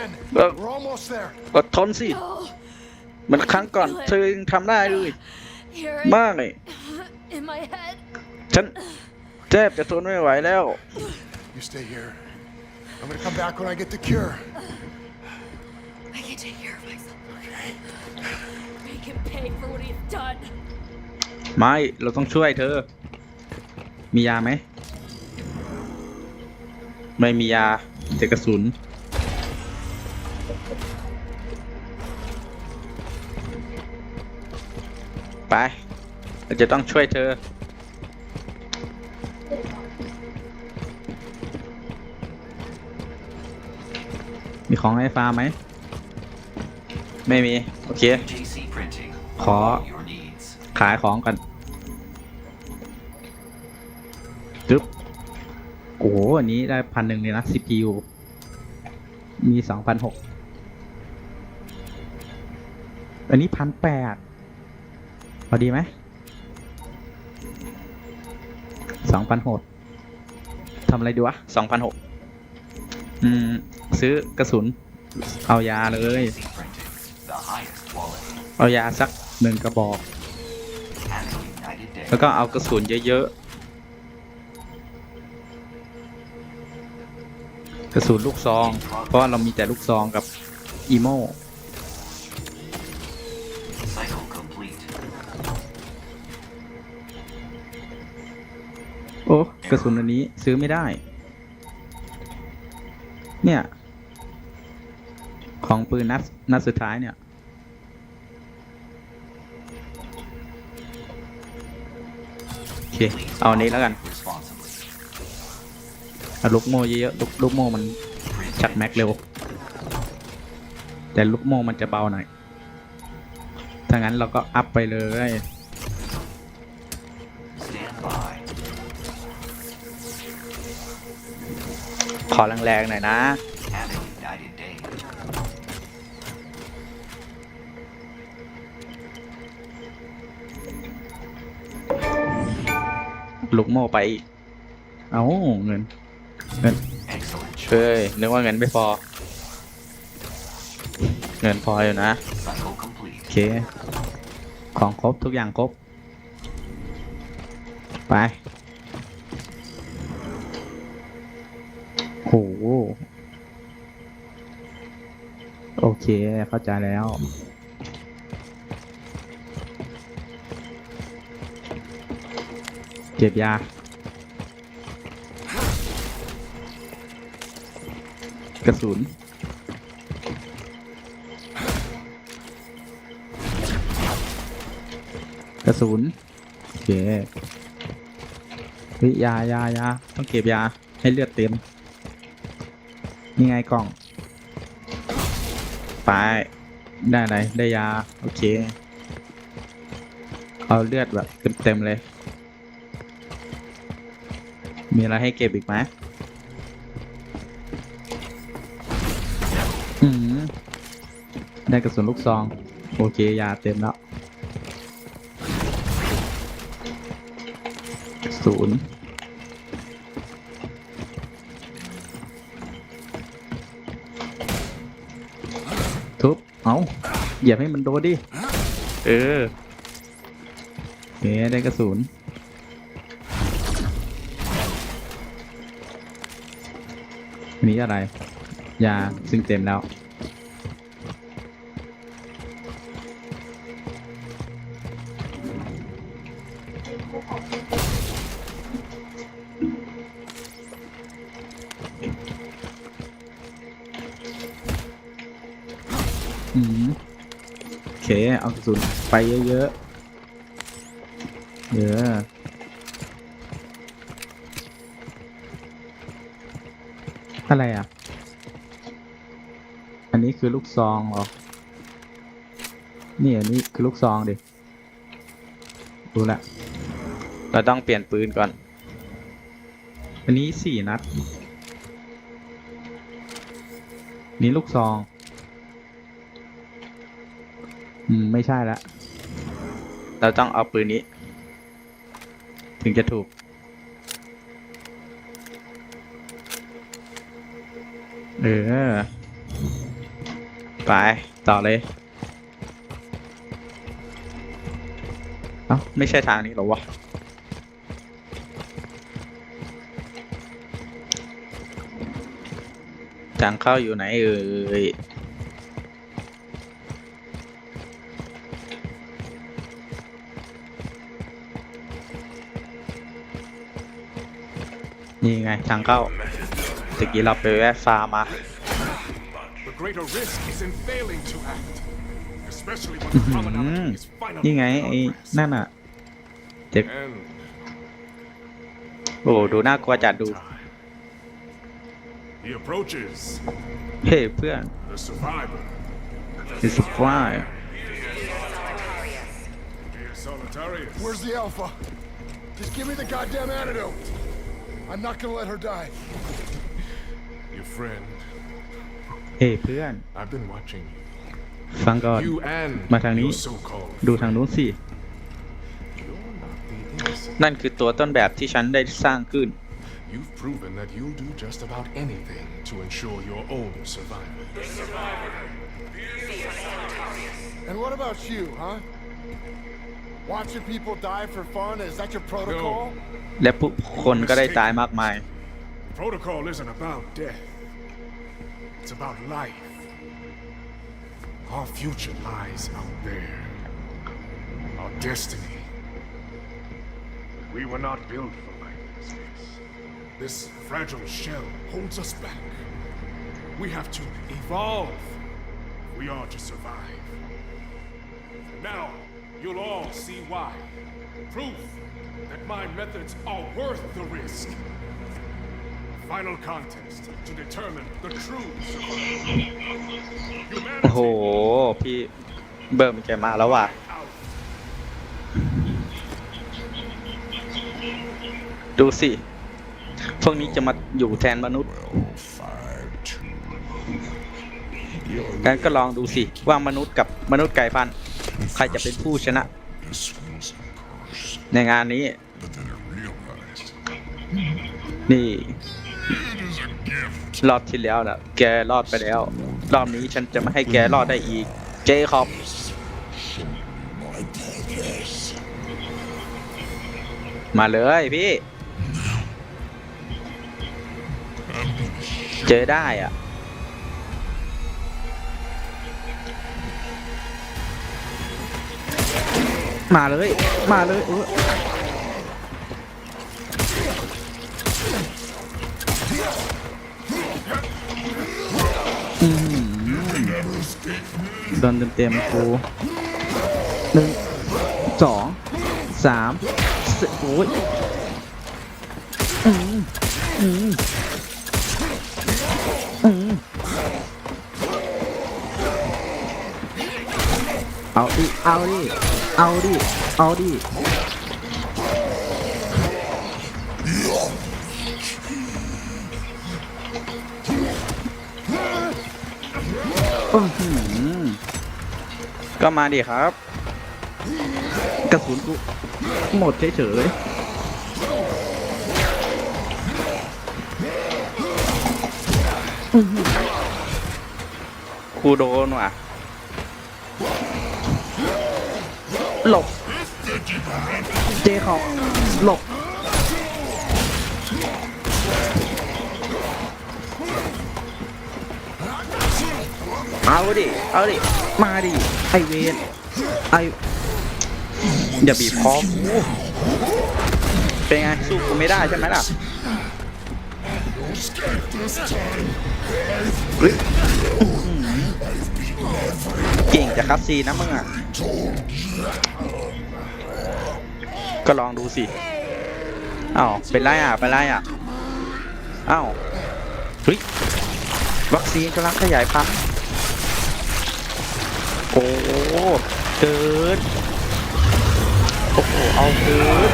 can. Well- We're almost there. อดทนสิ No. มันครั้งก่อนเธอยังทำได้เลย Hear ไม่ it in my head. ฉันแทบจะทนไม่ไหวแล้ว You stay here. I'm gonna come back when I get the cure. I can take care of myself. Okay. Make him pay for what he's done. ไม่ เราต้องช่วยเธอ มียาไหม ไม่มียาแต่กระสุน ไปเราจะต้องช่วยเธอ มีของให้ฟ้าไหม ไม่มี โอเค JC Printing. Khó. All your needs. ขายของกันจึ๊บโอ้โห อันนี้ได้พันหนึ่งเลยนะ CPU มีสองพันหกอันนี้พันแปด พอดีไหมสองพันหกทำอะไรดีวะสองพันหกอืม ซื้อกระสุน เอายาเลย JC Printing. The highest quality. เอายาสักหนึ่งกระบอก And the United Day. แล้วก็เอากระสุนเยอะๆ กระสุนลูกซอง เพราะว่าเรามีแต่ลูกซองกับอีโม กระสุนอันนี้ซื้อไม่ได้ เนี่ย ของปืนนัดนัดสุดท้ายเนี่ย โอเค เอาอันนี้แล้วกันลูกโมเยอะๆลูกลูกโมมันจัดแม็กเร็ว แต่ลูกโมมันจะเบาหน่อยถ้างั้นเราก็อัพไปเลย อแรงๆหน่อยนะ Have a United Day. ลูกโม่ไปอีกเอาเงิน เงิน Excellent เฮ้ย choice. นึกว่าเงินไม่พอ เงินพออยู่นะ Cycle complete. โอเค ของครบทุกอย่างครบ ไป โห โอเค เข้าใจแล้ว เก็บยา กระสุนกระสุนโอเคเฮ้ยยายายาต้องเก็บยาให้เลือดเต็ม นี่ไงกล่อง ไป ได้อะไรได้ยา โอเค เอาเลือดแบบเต็มๆเลย มีอะไรให้เก็บอีกไหมอืมได้กระสุนลูกซอง โอเค ยาเต็มแล้วศูนย์ เอาเหยียบให้มันโดนดิ เออโอเคได้กระสุนอันนี้อะไร ยาซึ่งเต็มแล้ว เคเอากระสุนไปเยอะๆเยอะอะไรอะ อันนี้คือลูกซองเหรอ นี่อันนี้คือลูกซองดิ ดูละ เราต้องเปลี่ยนปืนก่อน อันนี้สี่นัด นี่ลูกซอง อืมไม่ใช่ละ เราต้องเอาปืนนี้ ถึงจะถูก เออ ไป ต่อเลย เอ้า ไม่ใช่ทางนี้หรอวะ ทางเข้าอยู่ไหนเอ่ย นี่ไงทางเข้าตะกี้เราไปแวะฟาร์มมา The greater risk is in failing to act, especially when อื้อ the หือ commonality is finally นี่ไง in ไอ้ progress. นั่นอะเด็ก And โอ้ดูน่ากลัวจัดดู time. He approaches เฮ้เพื่อน the survivor. It's a fly Dear Solitarius. Where's the Alpha? Just give me the goddamn antidote. I'm not gonna let her die. your friend? เฮ้เพื่อน I've been watching ฟังก่อน you and มาทางนี้ your so-called ดูทางนู้นสิ You're not the innocent. นั่นคือตัวต้นแบบที่ฉันได้สร้างขึ้น You've proven that you'll do just about anything to ensure your own survival. And what about you, huh? Watching people die for fun? Is that your protocol? และผู้คนก็ได้ตายมากมาย Protocol isn't about death. It's about life. Our future lies out there. Our destiny. We were not built for life as this. This fragile shell holds us back. We have to evolve if we are to survive. Now, you'll all see why. Proof that my methods are worth the risk. Final contest to determine the true survivor. โอ้โห พี่เบิร์มแกมาแล้วว่ะ ดูสิ พวกนี้จะมาอยู่แทนมนุษย์กันก็ลองดูสิว่ามนุษย์กับมนุษย์ไก่พันธุ์ ใครจะเป็นผู้ชนะ ในงานนี้ นี่ รอบที่แล้วนะแกรอดไปแล้ว รอบนี้ฉันจะไม่ให้แกรอดได้อีก เจคอบมาเลยพี่ เจอได้อะ มาเลย มาเลยเอออื้อหือโดนเต็มๆกูหนึ่งสองสามสี่โอ้ยอืมอืมอืมเอาดิเอาดิ เอาดิ เอาดิอื้อหือก็มาดิครับ กระสุนกูหมดเฉยๆอื้อหือกูโดนว่ะ หลบ เจขอบหลบ เอาดิ เอาดิ มาดิ ไอเวนไออย่าบีบคอกูเป็นไง สู้กูไม่ได้ใช่ไหมล่ะ เก่งจะคัดซีนะมึงอะ ก็ลองดูสิอ้าวเป็นไรอะเป็นไรอะอ้าวเฮ้ยวัคซีนกำลังขยายพันธุ์โอ้เกินโอ้โหเอาเกิน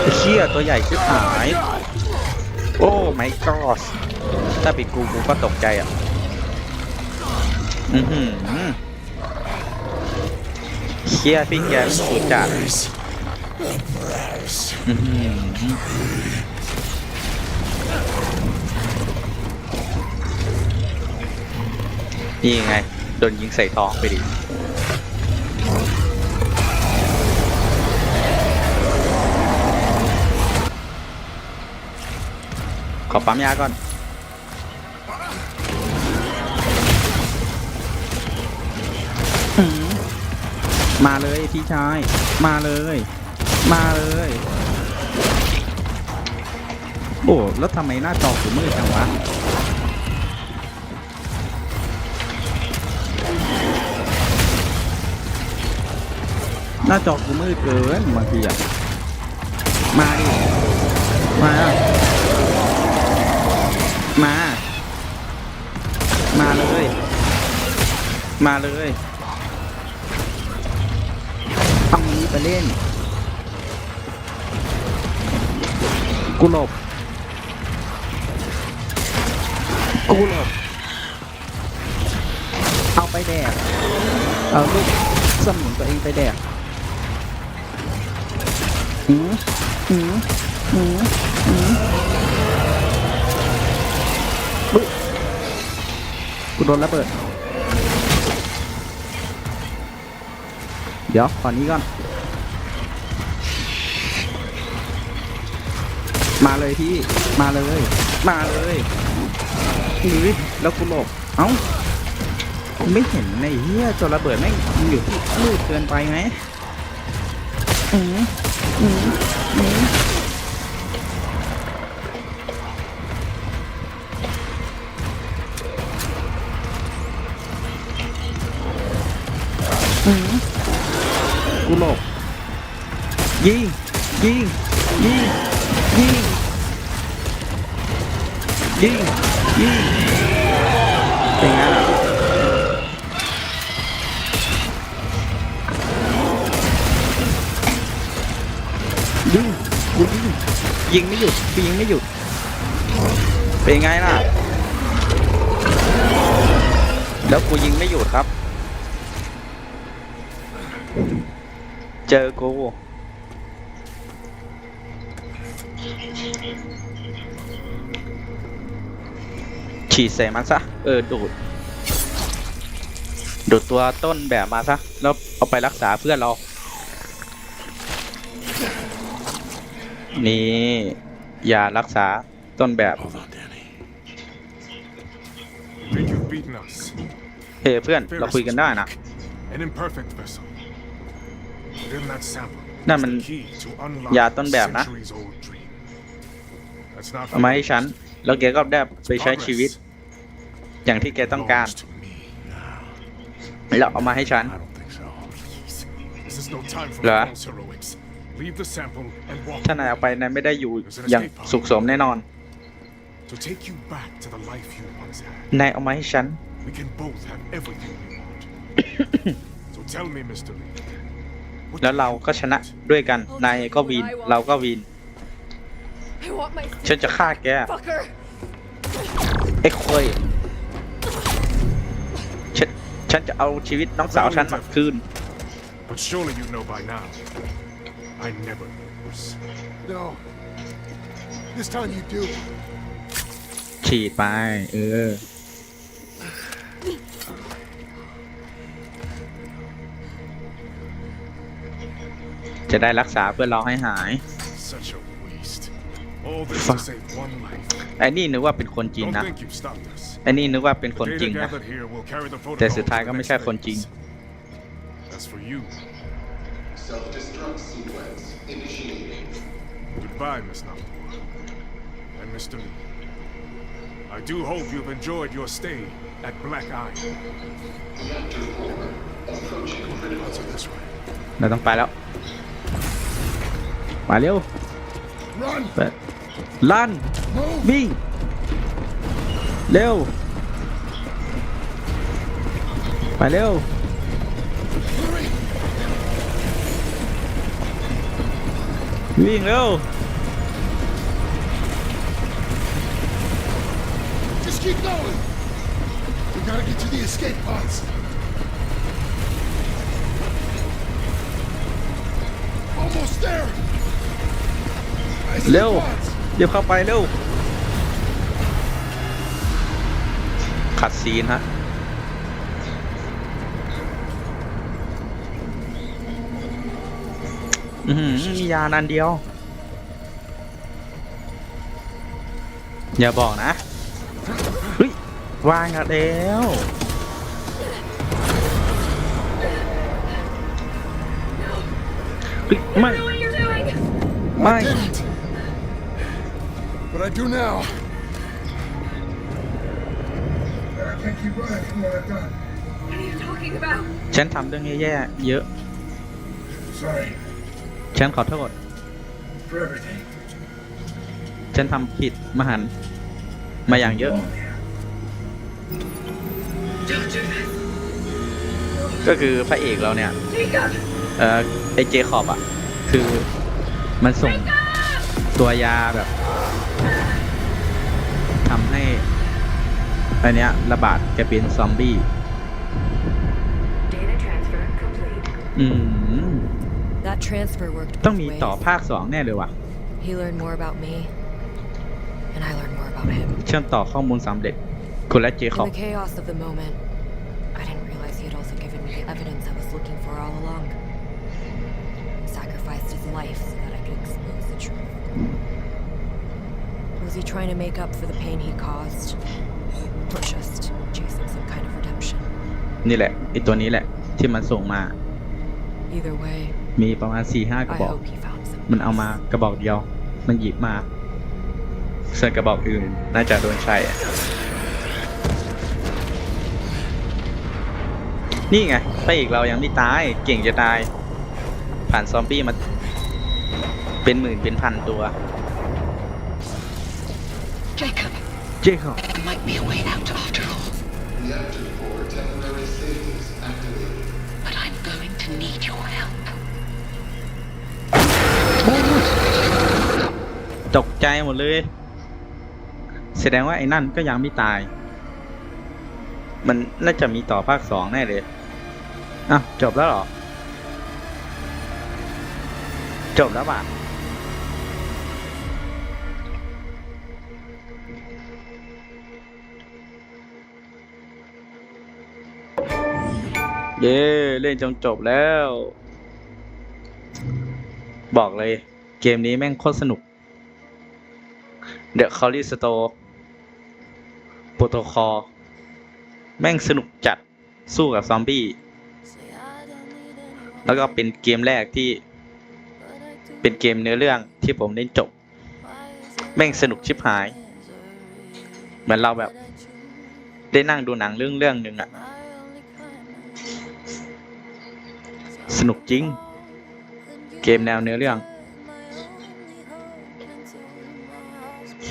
ไอ้เชี่ยตัวใหญ่ชิบหาย โอ้ไม่กอสถ้าเป็นกูกูก็ตกใจอะ อือหือเชี่ยพี่แกสุดจัดนี่ไง โดนยิงใส่ท้องไปดิขอปั๊มยาก่อน มาเลยพี่ชาย มาเลย มาเลย โอ้แล้วทำไมหน้าจอถึงมืดจังวะหน้าจอกูมืดเกินบางทีอะ มาดิ มา มา มาเลย มาเลย เอานี้ไปเล่น กูหลบ กูหลบ เอาไปแดก เอาลูกสมุนตัวเองไปแดกหืมหืมหืมหืมอุ๊ยกูโดนระเบิด เดี๋ยวตอนนี้ก่อน มาเลยพี่ มาเลย มาเลยหรือแล้วกูหลบ เอ้าไม่เห็นในเฮียจนระเบิดแม่งมันอยู่ที่มืดเกินไปไหมอืมอืมอืม กูหลบยิงยิงยิงยิงยิงยิงเป็นไงล่ะยิงกูยิงยิงไม่หยุดกูยิงไม่หยุดเป็นไงล่ะ แล้วกูยิงไม่หยุดครับ เจอกูฉีดใส่มันซะ เออ ดูด ดูดตัวต้นแบบมาซะ แล้วเอาไปรักษาเพื่อนเรา นี่ ยารักษาต้นแบบ Hold on, Danny. Think you've beaten us. เฮ้ยเพื่อน เราคุยกันได้นะ An imperfect vessel. But in that sample, Nah, is man. the key to unlock ยาต้นแบบนะ centuries old dream. That's not เอามาให้ฉัน แล้วแกก็ได้ไปใช้ชีวิต อย่างที่แกต้องการ belongs to me. แล้วเอามาให้ฉัน I don't think so. Please. This is no time for Lah. false heroics. Leave the sample and walk ถ้านายเอาไปนายไม่ได้อยู่อย่างสุขสมแน่นอน to take you back to the life you once had. นายเอามาให้ฉัน แล้ว do เรา you ก็ชนะ want? ด้วยกัน นายก็วิน เราก็วิน I want my ฉันจะฆ่าแก fucker. ไอ้ควยฉันฉันจะเอาชีวิตน้องสาวฉันมาคืน But surely you know by now. I never lose. No. This time you do. ฉีดไป เออ จะได้รักษาเพื่อนเราให้หาย Such a waste. All this Fuck. to save one life. ไอ้นี่นึกว่าเป็นคนจริง Don't นะ think you've stopped us. ไอ้นี่นึกว่าเป็น The คนจริง data นะ gathered here will carry the แต่ protocol สุดท้าย to ก็ the ไม่ next ใช่คนจริง phase. As for you, Self-destruct sequence initiating. goodbye, Miss Nakamura. And Mr. Lee. I do hope you've enjoyed your stay at Black Eye. Reactor core approaching critical. Answer this way. เราต้องไปแล้ว มาเร็ว Run! เปิดลั่น Move! วิ่ง เร็ว ไปเร็ว Hurry! วิ่งเร็ว Just keep going! We gotta get to the escape pods. เร็วเดี๋ยวเข้าไปเร็วขัดซีนฮะอืมมียานันเดียว อย่าบอกนะเฮ้ยวางกันแล้วไม่ ไม่ But I do now. I can't keep running from what I've done. What are you talking about? ฉันทำเรื่องแย่ๆเยอะ Sorry ฉันขอโทษ for everything. ฉันทำผิดมหันต์มาอย่างเยอะ All here. Don't do this. ก็คือพระเอกเราเนี่ย Jacob! เออไอเจคอบอะ คือมันส่งตัวยาแบบทำ ให้อันเนี้ยระบาดกลายเป็นซอมบี้ Data transfer complete. อืม That transfer worked ต้อง both มี ways. ต่อภาคสองแน่เลยว่ะ He learned more about me, and I learned more about him. เชื่อมต่อข้อมูลสำเร็จคุณและเจค In อบ the chaos of the moment, I didn't realize he had also given me the evidence I was looking for all along. Sacrificed his life so that I could expose the truth. Was he trying to make up for the pain he caused? Or just chasing some kind of redemption? นี่แหละไอตัวนี้แหละ ที่มันส่งมา Either way, มีประมาณ4ี่ห้ากระ I บอก hope he found some มันเอามากระบอกเดียว มันหยิบมา ส่วนกระบอกอื่น น่าจะโดนใช้อะนี่ไงพระเอกเรายังไม่ตาย เก่งจะตาย ผ่านซอมบี้มา เป็นหมื่นเป็นพันตัว Jacob, เจคอบ there might be a way out after all, Reactor core temporary status activated. but I'm going to need your help. ตกใจหมดเลย แสดงว่าไอ้นั่นก็ยังไม่ตาย มันน่าจะมีต่อภาคสองแน่เลยอะจบแล้วเหรอ จบแล้วป่ะ เย้เล่นจนจบแล้ว บอกเลย เกมนี้แม่งโคตรสนุก เดอะคอลลี่สโตโปรโตคอลแม่งสนุกจัดสู้กับซอมบี้ แล้วก็เป็นเกมแรกที่ เป็นเกมเนื้อเรื่องที่ผมเล่นจบ แม่งสนุกชิบหาย เหมือนเราแบบ ได้นั่งดูหนังเรื่องเรื่องหนึ่งอะ สนุกจริง เกมแนวเนื้อเรื่องโอเค